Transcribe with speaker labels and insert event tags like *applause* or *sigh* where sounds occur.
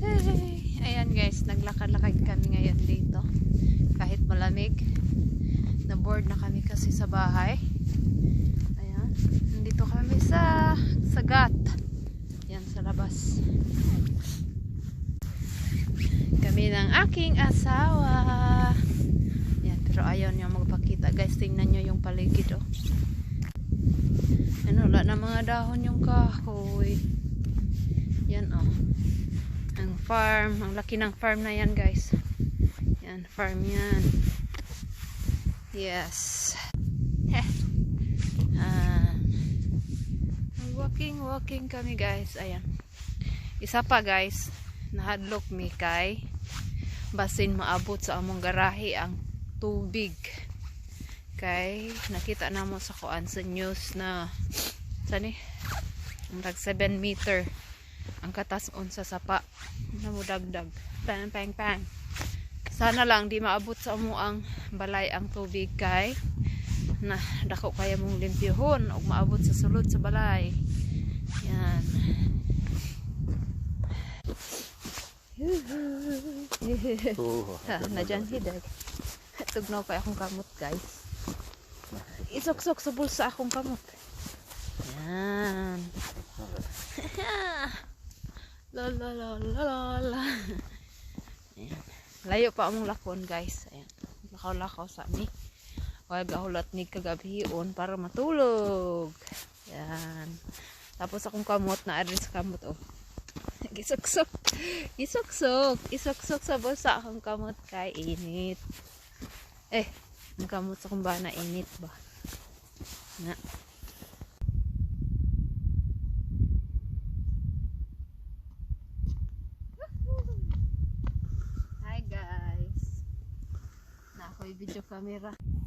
Speaker 1: Hey, ayan guys, naglakad-lakad kami ngayon dito. Kahit malamig. Na-board na kami kasi sa bahay. Ayan. Nandito kami sa sagat. Yan sa labas. Kami ng aking asawa. Yan, pero ayaw niya magpakita. Guys, tingnan nyo yung paligid oh. Ano, wala na mga dahon yung kahoy. Yan oh. Ang farm, ang laki ng farm na yan guys. Yan, farm yan. Yes. Heh. *laughs* Ah. walking, walking kami guys. Ayan. Isa pa guys, nahadlok mi kay basin maabot sa among garahe ang tubig. Kay nakita na mo sa kuan sa news na sani tag 7 meter ang katason sa sapa. Na mo dagdag pang pang pang sana lang di maabot sa amo ang balay ang tubig kay na dako kaya mong limpyuhon o maabot sa sulod sa balay. Yan. Ha, na dyan hidag. Tugnaw pa akong kamot guys. Isok-sok sa bulsa akong kamot. Yan la la la la la la. Ayan. layo pa among lakon guys. Ayan. Lakaw-lakaw sa ni. Wag gahulat ni kagabion para matulog. Yan tapos akong kamot na address kamot oh. *laughs* Gisok-sok gisok-sok isok-sok sa bulsa akong kamot kay init. Eh ang kamot sa kumbana init ba? Na Ako'y video camera.